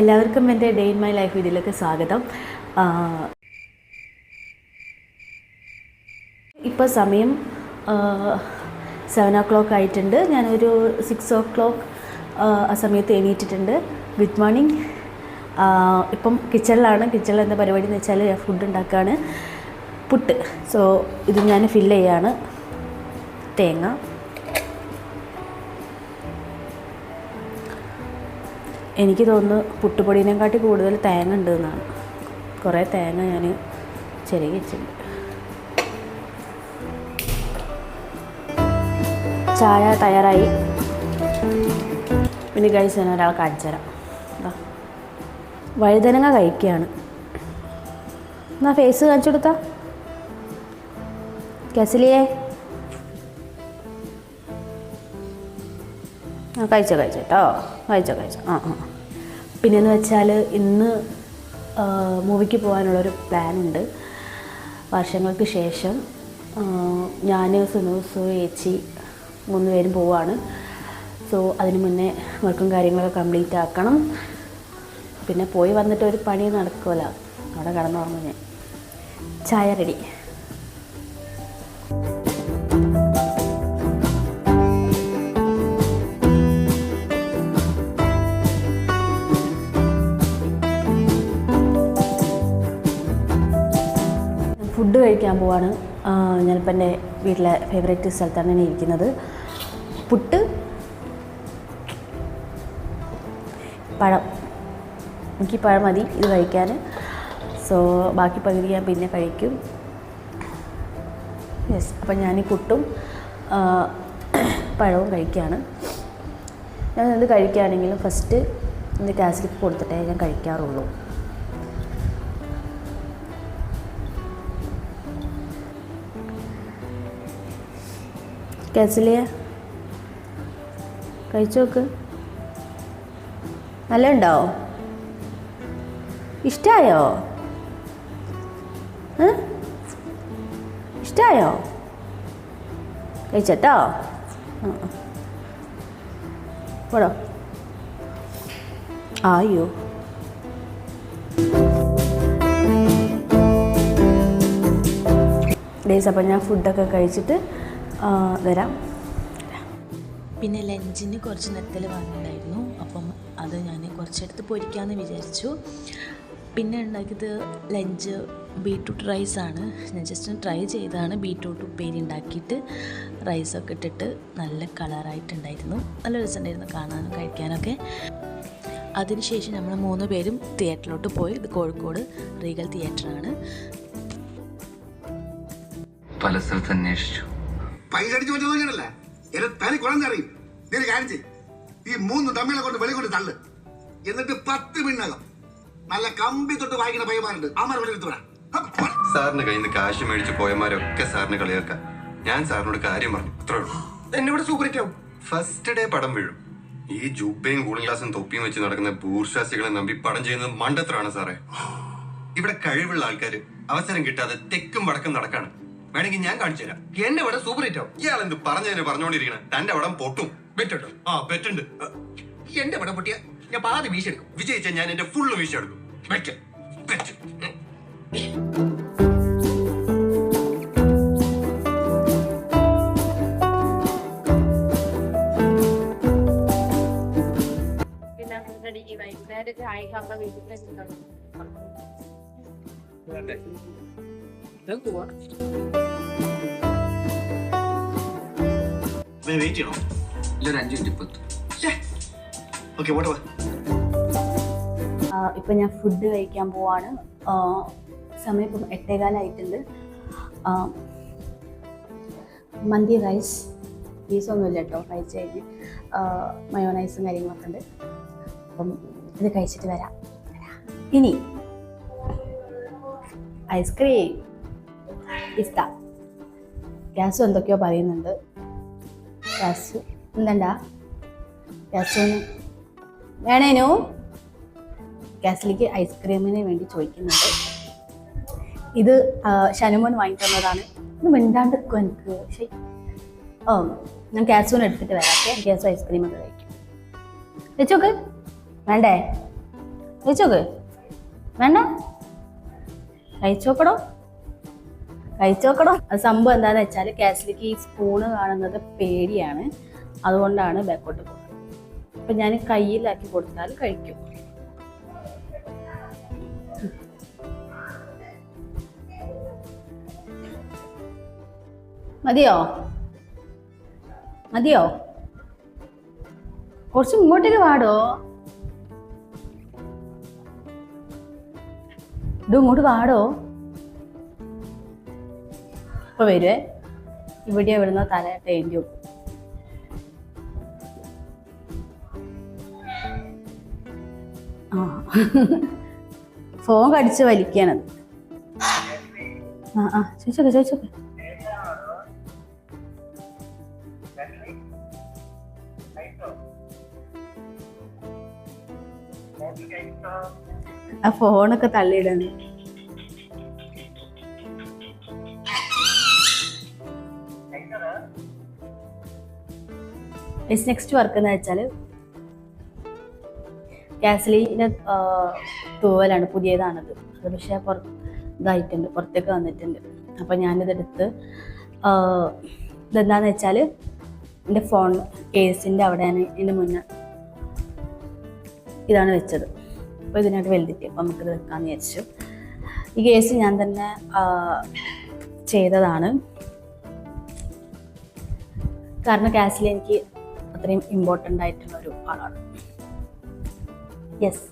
എല്ലാവർക്കും എന്റെ day in my life ഇതിലേക്ക് സ്വാഗതം. ഇപ്പോൾ സമയം സെവൻ ഓ ക്ലോക്ക് ആയിട്ടുണ്ട്. ഞാനൊരു സിക്സ് ഓ ക്ലോക്ക് ആ സമയത്ത് എണീറ്റിട്ടുണ്ട്. ഗുഡ് മോർണിംഗ് ഇപ്പം കിച്ചണിലാണ്. കിച്ചണിൽ എന്താ പരിപാടി എന്ന് വെച്ചാൽ ഫുഡ് ഉണ്ടാക്കുകയാണ് പുട്ട്. സോ ഇത് ഞാൻ ഫില്ല് ചെയ്യാണ്. തേങ്ങ. എനിക്ക് തോന്നുന്നു പുട്ടുപൊടിനെക്കാട്ടി കൂടുതൽ തേങ്ങ ഉണ്ട് എന്നാണ് കുറേ തേങ്ങ ഞാൻ ചെറിയ വെച്ചിട്ടുണ്ട്. ചായ തയ്യാറായി. പിന്നെ കഴിച്ച് ഞാൻ ഒരാൾ കാണിച്ചു തരാം. വഴുതനങ്ങ കഴിക്കുകയാണ്. എന്നാ ഫേസ് കാണിച്ചു കൊടുത്താ. കെസലിയേ. ആ കഴിച്ചോ കഴിച്ചോ കേട്ടോ കഴിച്ചോ കഴിച്ചോ. ആ ആ. പിന്നെയെന്ന് വെച്ചാൽ ഇന്ന് മൂവിക്ക് പോകാനുള്ളൊരു പ്ലാനുണ്ട് വർഷങ്ങൾക്ക് ശേഷം ഞാൻ സുനൂസു ഏച്ചി മൂന്ന് പേരും പോവാണ്. സോ അതിന് മുന്നേ വർക്കും കാര്യങ്ങളൊക്കെ കംപ്ലീറ്റ് ആക്കണം. പിന്നെ പോയി വന്നിട്ട് ഒരു പണി നടക്കുമല്ലോ അവിടെ കിടന്നുറങ്ങും ഞാൻ. ചായ റെഡി ഫുഡ് കഴിക്കാൻ പോവാണ്. ഞാനിപ്പോൾ എന്റെ വീട്ടിലെ ഫേവറേറ്റ് സ്ഥലത്താണ് ഞാൻ ഇരിക്കുന്നത്. പുട്ട് പഴം. എനിക്ക് പഴം മതി ഇത് കഴിക്കാൻ. സോ ബാക്കി പകുതി ഞാൻ പിന്നെ കഴിക്കും. യെസ് അപ്പം ഞാൻ ഈ പുട്ടും പഴവും കഴിക്കുകയാണ് ഞാൻ ഇത് കഴിക്കുകയാണെങ്കിലും ഫസ്റ്റ് ഇത് ഗ്യാസിലേക്ക് കൊടുത്തിട്ടേ ഞാൻ കഴിക്കാറുള്ളൂ. കെസലിയ കഴിച്ചു നോക്ക്. നല്ല ഉണ്ടോ ഇഷ്ടമായോ ഇഷ്ടായോ? കഴിച്ചട്ടോ. പോടോ. ആയോ? ഡേയ്സ് അപ്പം ഞാൻ ഫുഡൊക്കെ കഴിച്ചിട്ട് വരാം. പിന്നെ ലഞ്ചിന് കുറച്ച് നെത്തൽ വാങ്ങിയിട്ടുണ്ടായിരുന്നു. അപ്പം അത് ഞാൻ കുറച്ചെടുത്ത് പൊരിക്കാമെന്ന് വിചാരിച്ചു. പിന്നെ ഉണ്ടാക്കിയത് ലഞ്ച് ബീട്രൂട്ട് റൈസാണ്. ഞാൻ ജസ്റ്റ് ട്രൈ ചെയ്താണ്. ബീട്രൂട്ട് ഉപ്പേരി ഉണ്ടാക്കിയിട്ട് റൈസൊക്കെ ഇട്ടിട്ട് നല്ല കളറായിട്ടുണ്ടായിരുന്നു. നല്ല രസമുണ്ടായിരുന്നു കാണാനും കഴിക്കാനൊക്കെ. അതിനുശേഷം നമ്മൾ മൂന്ന് പേരും തിയേറ്ററിലോട്ട് പോയി. ഇത് കോഴിക്കോട് റീഗൽ തിയേറ്ററാണ് പല സ്ഥലത്ത് അന്വേഷിച്ചു. പൈസ അടിച്ചു പറ്റി നോക്കിയല്ലേ എന്റെ തനി കുഴഞ്ഞ നീ ഒരു കാര്യം ചെയ്യ്. ഈ മൂന്ന് തമ്മിലെ കൊണ്ട് വെളി കൊണ്ട് തള്ളു. എന്നിട്ട് പത്ത് മിന്നകം നല്ല കമ്പി തൊട്ട് വായിക്കുന്ന പയ്യന്മാരുണ്ട്. അമർ ഇവിടെ എടുത്തു വിടാം. സാറിന് കയ്യിൽ നിന്ന് കാശ് മേടിച്ച് പോയമാരൊക്കെ സാറിന് കളിയാക്കാം. ഞാൻ സാറിനോട് കാര്യം പറഞ്ഞു. അത്രേ ഉള്ളൂ. എന്നെ ഇവിടെ സൂപ്പർ ഹിറ്റ് ആവും ഫസ്റ്റ് ഡേ പടം വീഴും. ഈ ജുബയും കൂളിംഗ് ഗ്ലാസും തൊപ്പിയും വെച്ച് നടക്കുന്ന ബൂർഷാസികളെ നമ്പി പടം ചെയ്യുന്നത് മണ്ടത്രാണ് സാറേ. ഇവിടെ കഴിവുള്ള ആൾക്കാർ അവസരം കിട്ടാതെ തെക്കും വടക്കും നടക്കാണ്. വേണമെങ്കിൽ ഞാൻ കാണിച്ചു തരാം. എന്റെ ഇവിടെ സൂപ്പർ ഹിറ്റ് ആവും. ഇയാൾ എന്ത് പറഞ്ഞതിന് പറഞ്ഞോണ്ടിരിക്കണം തന്റെ വടം പൊട്ടും. ബെറ്റുണ്ടോ ആ ബെറ്റുണ്ട് എന്റെ ഇവിടെ പൊട്ടിയ ഞാൻ പാതി വീശെടുക്കും വിജയിച്ച ഞാൻ എന്റെ ഫുള്ള് വീശെടുക്കും ബെറ്റ് ബെറ്റ് പിന്നെ അങ്ങോട്ടടി വൈകുന്നേരം ചായക്കാകുമ്പോ വീട്ടിലേക്ക് വെയിറ്റ് ചെയ്യണോ ഇല്ലൊരു അഞ്ചു മിനിറ്റ് ഇപ്പൊ എത്തും. ഓക്കെ പോട്ടെ ഇപ്പം ഞാൻ ഫുഡ് കഴിക്കാൻ പോവാണ്. ആ, സമയം ഇപ്പം എട്ടേകാലായിട്ടുണ്ട്. ആ, മന്തി റൈസ് പീസൊന്നുമില്ല കേട്ടോ റൈസ് കഴിഞ്ഞ് മയോണൈസും കാര്യങ്ങളൊക്കെ ഉണ്ട്. അപ്പം ഇത് കഴിച്ചിട്ട് വരാം. ഇനി ഐസ്ക്രീം. പിസ്ത രാസു എന്തൊക്കെയോ പറയുന്നുണ്ട്. ഗ്യാസ് എന്താ ഗ്യാസ് വേണേനു? ഗ്യാസിലേക്ക് ഐസ്ക്രീമിന് വേണ്ടി ചോദിക്കുന്നുണ്ട്. ഇത് ശനുമോൻ വാങ്ങി തന്നതാണ്. ഇത് മിണ്ടാണ്ട് എനിക്ക്. പക്ഷേ ഓ ഞാൻ ഗ്യാസൂന് എടുത്തിട്ട് വരാം. ഓക്കെ? ഗ്യാസും ഐസ്ക്രീം ഒക്കെ കഴിക്കും. വെച്ചോക്ക്. വേണ്ടേ? വെച്ചോക്ക്. വേണ്ട? കഴിച്ചോക്കടോ. കഴിച്ചോക്കടോ അത് സംഭവം എന്താണെന്ന് വെച്ചാൽ കാസിലേക്ക് ഈ സ്പൂണ് കാണുന്നത് പേടിയാണ്. അതുകൊണ്ടാണ് ബാക്കോട്ട് പോകുന്നത് അപ്പം ഞാൻ കയ്യിലാക്കി കൊടുത്താൽ കഴിക്കും. മതിയോ? മതിയോ? കുറച്ച് ഇങ്ങോട്ടേക്ക് വാടോ. ഇത് ഇങ്ങോട്ട് വാടോ. ഇപ്പൊ വരുവേ ഇവിടെ ഇവിടുന്ന് തല തേണ്ടി ആ. ഫോൺ കടിച്ച് വലിക്കാനത്. ആ ആ. ചോദിച്ചോക്കെ ചോദിച്ചോക്കെ. ആ ഫോണൊക്കെ തള്ളിയിടാണ്. നെക്സ്റ്റ് വർക്ക് എന്ന് വെച്ചാൽ കാസലിന്റെ തൂവലാണ് പുതിയതാണത്. അത് പക്ഷേ പുറത്ത് ഇതായിട്ടുണ്ട് പുറത്തേക്ക് വന്നിട്ടുണ്ട്. അപ്പം ഞാനിതെടുത്ത് ഇതെന്താന്ന് വെച്ചാൽ എന്റെ ഫോൺ കേസിന്റെ അവിടെയാണ് എന്റെ മുന്നേ ഇതാണ് വെച്ചത്. അപ്പോൾ ഇതിനായിട്ട് വലുതിട്ട് അപ്പം നമുക്കിത് വെക്കാമെന്ന് വിചാരിച്ചു. ഈ കേസ് ഞാൻ തന്നെ ചെയ്തതാണ്. കാരണം കാസിൽ എനിക്ക് അത്രയും ഇമ്പോർട്ടന്റ് ആയിട്ടുള്ള ഒരു ആളാണ്. യെസ്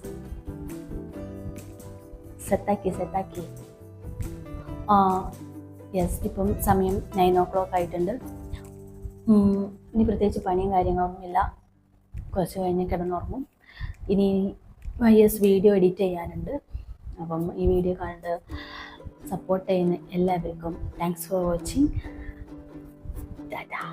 സെറ്റാക്കി സെറ്റാക്കി യെസ് ഇപ്പം സമയം നയൻ ഓ ക്ലോക്ക് ആയിട്ടുണ്ട് ഇനി പ്രത്യേകിച്ച് പണിയും കാര്യങ്ങളൊന്നുമില്ല കുറച്ച് കഴിഞ്ഞ് കിടന്നുറങ്ങും. ഇനി യെസ് വീഡിയോ എഡിറ്റ് ചെയ്യാനുണ്ട്. അപ്പം ഈ വീഡിയോ കണ്ട് സപ്പോർട്ട് ചെയ്യുന്ന എല്ലാവർക്കും താങ്ക്സ് ഫോർ വാച്ചിങ് ടാറ്റാ